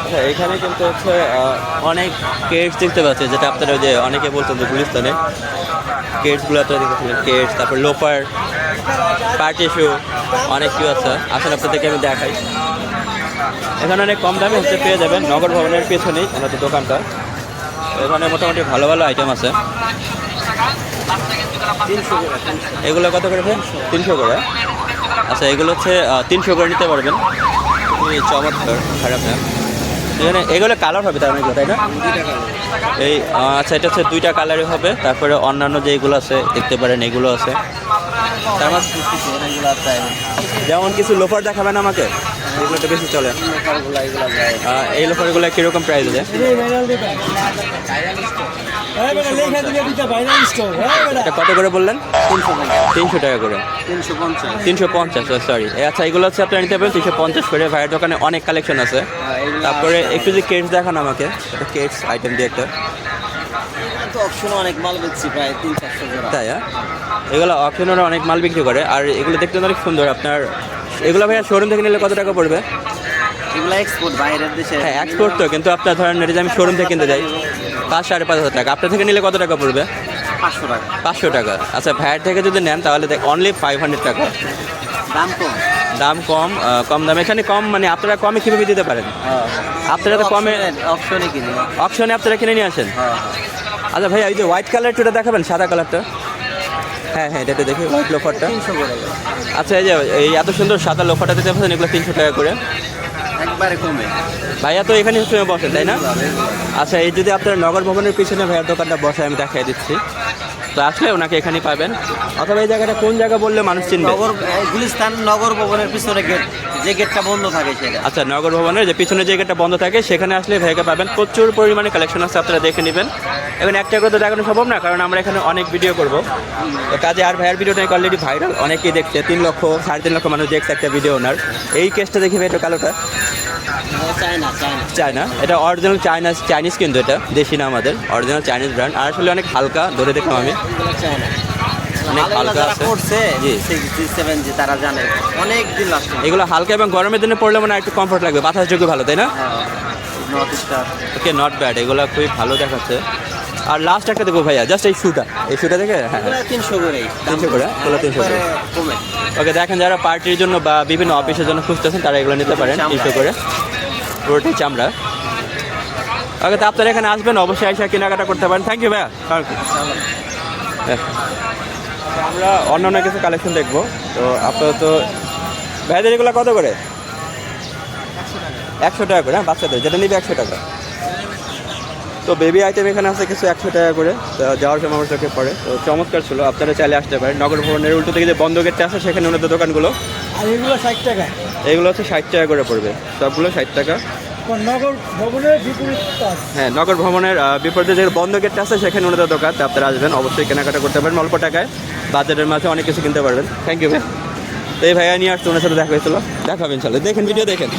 আচ্ছা এখানে কিন্তু হচ্ছে অনেক কেটস দেখতে পাচ্ছি যেটা আপনারা ওই যে অনেকে বলছেন যে গুলিস্তানে। কেটসগুলো আপনারা দেখেছিলেন কেটস তারপর লোফার পার্টি শু অনেক কিছু আছে। আসলে আপনাদেরকে আমি দেখাই। এখানে অনেক কম দামে হচ্ছে পেয়ে যাবেন, নগর ভবনের পেছনেই আমাদের দোকানটা। এখানে মোটামুটি ভালো ভালো আইটেম আছে। এগুলো কত করে তিনশো করে। আচ্ছা এগুলো হচ্ছে তিনশো করে নিতে পারবেন। চমৎকার, খারাপ না। এখানে, এগুলো কালার হবে তার মানে তাই না? এই আচ্ছা এটা হচ্ছে দুইটা কালারই হবে। তারপরে অন্যান্য যেগুলো আছে, দেখতে পারেন, এগুলো আছে। তার মানে যেমন কিছু লোফার দেখাবেন আমাকে? এগুলো বেশি চলে। এই লোফারগুলো কীরকম প্রাইস আছে? কত করে বললেন? তিনশো টাকা করে। তিনশো পঞ্চাশ সরি আচ্ছা এগুলো হচ্ছে আপনারা নিতে পারেন তিনশো পঞ্চাশ করে। ভাইয়ের দোকানে অনেক কালেকশন আছে। তারপরে একটু যে কেটস দেখান আমাকে। কেটস আইটেম দিয়ে একটা। অপশনে মাল তিন চারশো তাই হ্যাঁ? এগুলো অপশনেরও অনেক মাল বিক্রি করে। আর এগুলো দেখতে অনেক সুন্দর। আপনার এগুলো ভাইয়া শোরুম থেকে নিলে কত টাকা পড়বে? এগুলো এক্সপোর্ট বাইরের দেশে। হ্যাঁ এক্সপোর্ট তো কিন্তু আপনার ধরেন এটা আমি শোরুম থেকে কিনতে যাই পাঁচ সাড়ে পাঁচ হাজার টাকা। আপনার থেকে নিলে কত টাকা পড়বে? পাঁচশো টাকা। পাঁচশো টাকা। আচ্ছা ভ্যাট থেকে যদি নেন তাহলে অনলি ফাইভ হান্ড্রেড টাকা। দাম কম। দাম কম কম দাম। এখানে কম মানে আপনারা কমে কীভাবে দিতে পারেন? আপনারা তো কমে অপশনে কিনি। অপশনে আপনারা কিনে নিয়ে আসেন? হ্যাঁ। আচ্ছা ভাই এই যে হোয়াইট কালারটা দেখাবেন সাদা কালারটা হ্যাঁ হ্যাঁ এটা একটু দেখি হোয়াইট লোফারটা আচ্ছা এই যে এই এত সুন্দর সাদা লোফারটা দিতে পারছেন এগুলো তিনশো টাকা করে। একবারে কমে। ভাইয়া তো এখানে সময় বসেন তাই না? আচ্ছা এই যদি আপনার নগর ভবনের পিছনে ভাইয়ার দোকানটা বসে আমি দেখাই দিচ্ছি। তো আসলে ওনাকে এখানেই পাবেন। অথবা এই জায়গাটা কোন জায়গা বললে মানুষ চিনবে? নগর গুলিস্তান নগর ভবনের পিছনে গেট যে গেটটা বন্ধ থাকে সেটা। আচ্ছা নগর ভবনের যে পিছনে যে গেটটা বন্ধ থাকে সেখানে আসলে ভাইকে পাবেন। প্রচুর পরিমাণে কালেকশন আছে আপনারা দেখে নেবেন। এখন একটা করে তো দেখানো সম্ভব না কারণ আমরা এখানে অনেক ভিডিও করব। তো কাজে আর ভাইয়ের ভিডিওটা অলরেডি ভাইরাল অনেকেই দেখছে তিন লক্ষ সাড়ে তিন লক্ষ মানুষ দেখছে একটা ভিডিও ওনার। এই কেসটা দেখি ভাই এটা কালোটা? চায়না এটা অরিজিনাল চায়না চাইনিজ কিন্তু এটা দেশি না আমাদের অরিজিনাল চাইনিজ ব্র্যান্ড আর আসলে অনেক হালকা ধরে দেখলাম আমি। করছে জি। তারা জানে। অনেক দিন এগুলো হালকা এবং গরমের দিনে পড়লে মানে একটু কমফোর্ট লাগবে। বাতাস যোগ্য ভালো তাই না? ওকে নট ব্যাড এগুলো খুবই ভালো দেখাচ্ছে। আর লাস্ট একটা দেখব ভাইয়া জাস্ট এই শুটা এই শুটা দেখে? হ্যাঁ হ্যাঁ। তিনশো করেই 300 করে? এগুলো 300 করে। ওকে দেখেন যারা পার্টির জন্য বা বিভিন্ন অফিসের জন্য খুঁজতেছেন তারা এগুলো নিতে পারেন। তিনশো করে। পুরোটাই চামড়া। ওকে তো আপনারা এখানে আসবেন অবশ্যই এসে কেনাকাটা করতে পারেন। থ্যাংক ইউ ভাইয়া। থ্যাংক ইউ আমরা অন্য অন্য কিছু কালেকশন দেখব। তো আপাতত ভাইদের এগুলো কত করে? একশো টাকা করে হ্যাঁ বাচ্চাদের যেটা নিবে একশো টাকা। তো বেবি আইটেম এখানে আছে কিছু একশো টাকা করে যাওয়ার সময় আমার চোখে পড়ে তো চমৎকার ছিল আপনারা চাইলে আসতে পারেন। নগর ভবনের উল্টো থেকে যে বন্ধ গেটটা আছে সেখানে ওনাদের দোকানগুলো। আর এগুলো ষাট টাকা এগুলো হচ্ছে ষাট টাকা করে পড়বে সবগুলো ষাট টাকা। নগর ভবনের বিপরীত হ্যাঁ নগর বিপরীতে যে বন্ধ গেটটা আছে, সেখানে ওনাদের দোকান। আপনারা আসবেন, অবশ্যই কেনাকাটা করতে পারেন অল্প টাকায় বাজারের মাঝে অনেক কিছু কিনতে পারবেন। থ্যাংক ইউ ভাই। তো এই ভাইয়া নিয়ে আসছে, ওনার সাথে দেখা হয়েছিল। দেখাবেন চলে দেখেন ভিডিও দেখেন।